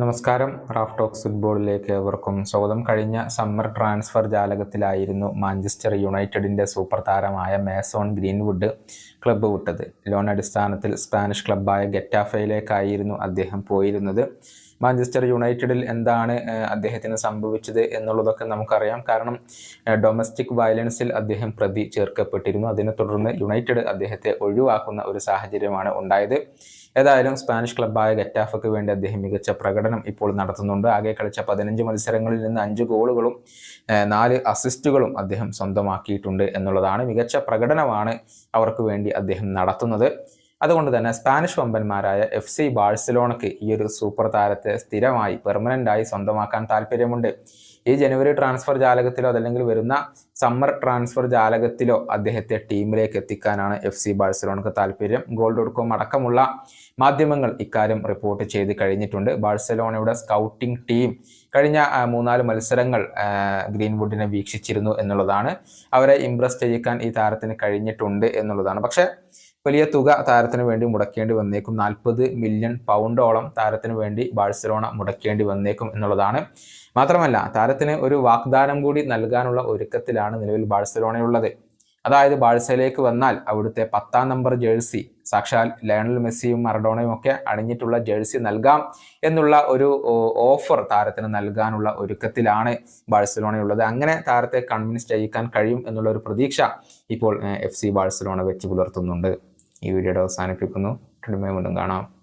നമസ്കാരം. Raf talks ഫുട്ബോളിലേക്ക് ഏവർക്കും സ്വാഗതം. കഴിഞ്ഞ സമ്മർ ട്രാൻസ്ഫർ ജാലകത്തിലായിരുന്നു മാഞ്ചസ്റ്റർ യുണൈറ്റഡിന്റെ സൂപ്പർ താരമായ മേസോൺ ഗ്രീൻവുഡ് ക്ലബ്ബ് വിട്ടത്. ലോൺ അടിസ്ഥാനത്തിൽ സ്പാനിഷ് ക്ലബ്ബായ ഗെറ്റാഫയിലേക്കായിരുന്നു അദ്ദേഹം പോയിരുന്നത്. മാഞ്ചസ്റ്റർ യുണൈറ്റഡിൽ എന്താണ് അദ്ദേഹത്തിന് സംഭവിച്ചത് എന്നുള്ളതൊക്കെ നമുക്കറിയാം. കാരണം ഡൊമസ്റ്റിക് വയലൻസിൽ അദ്ദേഹം പ്രതി ചേർക്കപ്പെട്ടിരുന്നു. അതിനെ തുടർന്ന് യുണൈറ്റഡ് അദ്ദേഹത്തെ ഒഴിവാക്കുന്ന ഒരു സാഹചര്യമാണ് ഉണ്ടായത്. ഏതായാലും സ്പാനിഷ് ക്ലബ്ബായ ഗറ്റാഫക്ക് വേണ്ടി അദ്ദേഹം മികച്ച പ്രകടനം ഇപ്പോൾ നടത്തുന്നുണ്ട്. ആകെ കളിച്ച പതിനഞ്ച് മത്സരങ്ങളിൽ നിന്ന് അഞ്ച് ഗോളുകളും നാല് അസിസ്റ്റുകളും അദ്ദേഹം സ്വന്തമാക്കിയിട്ടുണ്ട് എന്നുള്ളതാണ് മികച്ച പ്രകടനമാണ് അവർക്ക് വേണ്ടി അദ്ദേഹം നടത്തുന്നത്. അതുകൊണ്ട് തന്നെ സ്പാനിഷ് വമ്പന്മാരായ എഫ് സി ബാഴ്സലോണയ്ക്ക് ഈ ഒരു സൂപ്പർ താരത്തെ സ്ഥിരമായി പെർമനന്റായി സ്വന്തമാക്കാൻ താല്പര്യമുണ്ട്. ഈ ജനുവരി ട്രാൻസ്ഫർ ജാലകത്തിലോ അതല്ലെങ്കിൽ വരുന്ന സമ്മർ ട്രാൻസ്ഫർ ജാലകത്തിലോ അദ്ദേഹത്തെ ടീമിലേക്ക് എത്തിക്കാനാണ് എഫ് സി ബാഴ്സലോണക്ക് താല്പര്യം. ഗോൾ ഡോട്ട് കോം അടക്കമുള്ള മാധ്യമങ്ങൾ ഇക്കാര്യം റിപ്പോർട്ട് ചെയ്ത് കഴിഞ്ഞിട്ടുണ്ട്. ബാഴ്സലോണയുടെ സ്കൗട്ടിംഗ് ടീം കഴിഞ്ഞ മൂന്നാൽ മത്സരങ്ങൾ ഗ്രീൻവുഡിനെ വീക്ഷിച്ചിരുന്നു എന്നുള്ളതാണ്. അവരെ ഇംപ്രസ് ചെയ്യിക്കാൻ ഈ താരത്തിന് കഴിഞ്ഞിട്ടുണ്ട് എന്നുള്ളതാണ്. പക്ഷേ വലിയ തുക താരത്തിന് വേണ്ടി മുടക്കേണ്ടി വന്നേക്കും. നാൽപ്പത് മില്യൺ പൗണ്ടോളം താരത്തിന് വേണ്ടി ബാഴ്സലോണ മുടക്കേണ്ടി വന്നേക്കും എന്നുള്ളതാണ്. മാത്രമല്ല താരത്തിന് ഒരു വാഗ്ദാനം കൂടി നൽകാനുള്ള ഒരുക്കത്തിലാണ് നിലവിൽ ബാഴ്സലോണയുള്ളത്. അതായത് ബാഴ്സയിലേക്ക് വന്നാൽ അവിടുത്തെ പത്താം നമ്പർ ജേഴ്സി സാക്ഷാൽ ലയണൽ മെസ്സിയും മറഡോണയും ഒക്കെ അണിഞ്ഞിട്ടുള്ള ജേഴ്സി നൽകാം എന്നുള്ള ഒരു ഓഫർ താരത്തിന് നൽകാനുള്ള ഒരുക്കത്തിലാണ് ബാഴ്സലോണയുള്ളത്. അങ്ങനെ താരത്തെ കൺവിൻസ് ചെയ്യിക്കാൻ കഴിയും എന്നുള്ള ഒരു പ്രതീക്ഷ ഇപ്പോൾ എഫ് സി ബാഴ്സലോണ വെച്ച് പുലർത്തുന്നുണ്ട്. ഈ വീഡിയോയുടെ അവസാനിപ്പിക്കുന്നു. കാണാം.